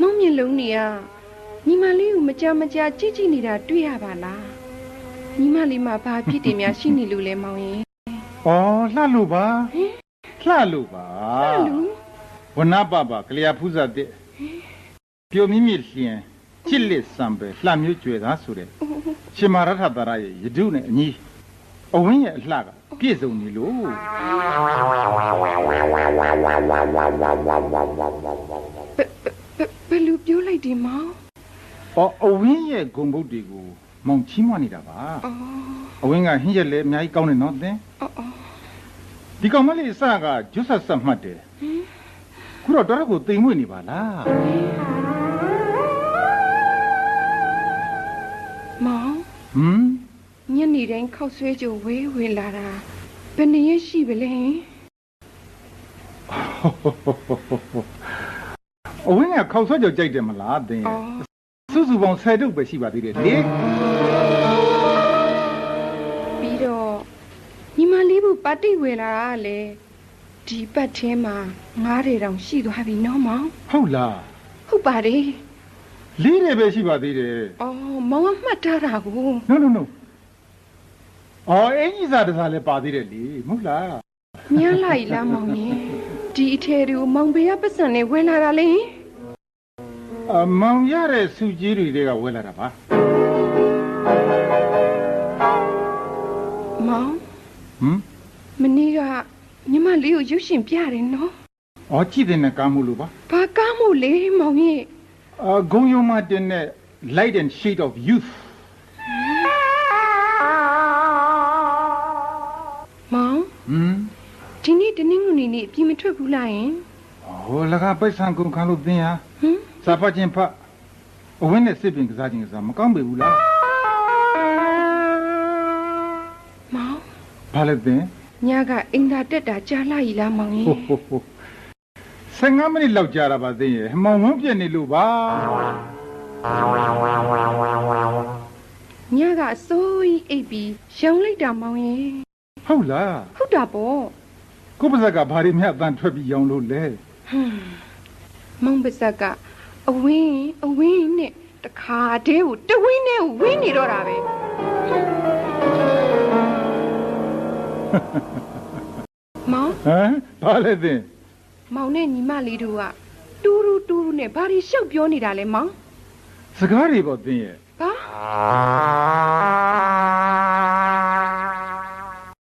မောင်မျက်လုံးတွေကညီမလေးကိုမကြမကြာကြည့်ကြည့်နေတာတွေ့ရပါလားညီမလေးမှာဘာဖြစ်တယ်များရှိနေလို့လဲမောင်ရင်။အော်လှလို့ပါ။လှလို့ပါအဲ့လူ။ဝနပပကလျာဖူးဇတ်တဲ့ပျော်မြင့်မြင့်လျင်ချစ်လက်စံပဲလှမျိုးကျွယ်သားဆိုတဲ့ရှင်မာရထတာရရဲ့ယဒုနဲ့အညီအဝင်းရဲ့အလှကပြည့်စုံနေလို့ဘယ်လိုပြောလိုက် ဒီမောင်။အော်အဝင်းရဲ့ဂုံဘုတ်တွေကိုမောင်ချီးမွမ်းနေတာပါအော်။အဝင်းကဟင်းရက်လည်းအများကြီးကောင်းတယ်နော်သင်အော်အော်။ဒီကောင်မလေးအစကကျွတ်ဆက်ဆက်မှတ်တယ်။ခုတော့တော်တော်ကိုတိမ်မွေ့နေပါလားမောင်။ဟမ်ညနေတိုင်းခောက်ဆွဲကြဝေးဝင်လာတာဘယ်နှစ်ရက်ရှိပလဲ အဝင်းကခေါက်ဆွဲကြော်ကြိုက်တယ်မလားသင်အော်စုစုပေါင်း10တုပ်ပဲရှိပါသေးတယ်လေပြီးတော့ညီမလေးဘူးပါတိဝယ်လာတာကလေဒီပတ်ထဲမှာငားတွေတောင်ရှိသွားပြီနော်မောင်ဟုတ်လားဟုတ်ပါတယ်လေးတယ်ပဲရှိပါသေးတယ်အော်မောင်ကမှတ်ထားတာကို no no no အော်အင်ကြီးစားတစားလည်းပါသေးတယ်လေမဟုတ်လားမြန်လာ E လားမောင်ရင် ဒီအထဲတွေကိုမောင်ဘေးကပတ်စံနဲ့ဝယ်လာတာလေအမောင်ရတဲ့စူကြီးတွေကဝဲလာတာပါမောင်ဟမ်မနေ့ကညီမလေးကိုရုပ်ရှင်ပြတယ်နော်အော်ကြည့်တဲ့နဲ့ကားမှုလို့ပါဘာကားမို့လဲမောင်ရဲ့အာဂုံယုံမတင်တဲ့ light and shade of youth မောင်ဟမ်ဒီနေ့တနင်္ဂနွေနေ့ အပြင်မထွက်ဘူးလားယင်ဟိုလကပိုက်ဆံကုန်ခံလို့သင်ဟာဟမ်စာဖတ်ခြင်းဖတ်အဝင်းနဲ့စစ်ပင်ကစားခြင်းကစားမကောင်းပေဘူးလားမောင်ဘာလဲသင်ညကအင်တာတက်တာကြားလာ E လားမောင်ရင်ဟိုဟိုဟို15မိနစ်လောက်ကြာတာပါသင်ရဲ့မောင်ဝန်းပြက်နေလို့ပါညကအစိုးရအိပ်ပြီးရောင်လိုက်တာမောင်ရင်ဟုတ်လားဟုတ်တာပေါ့ ကိုယ့်ပါဇက်ကဘာတွေမြတ်အတန်ထွက်ပြီးရောင်းလို့လဲဟွန်းမောင်ပါဇက်ကအဝင်းအဝင်းနဲ့တခါတည်းကိုတဝင်းနဲ့ကိုဝင်းနေတော့တာပဲမောင်ဟမ်ဘာလဲသင်မောင်နဲ့ညီမလေးတို့ကတူးတူးတူးတူးနဲ့ဘာတွေရှောက်ပြောနေတာလဲမောင်စကားတွေပေါ့သင်ရဲ့ဘာ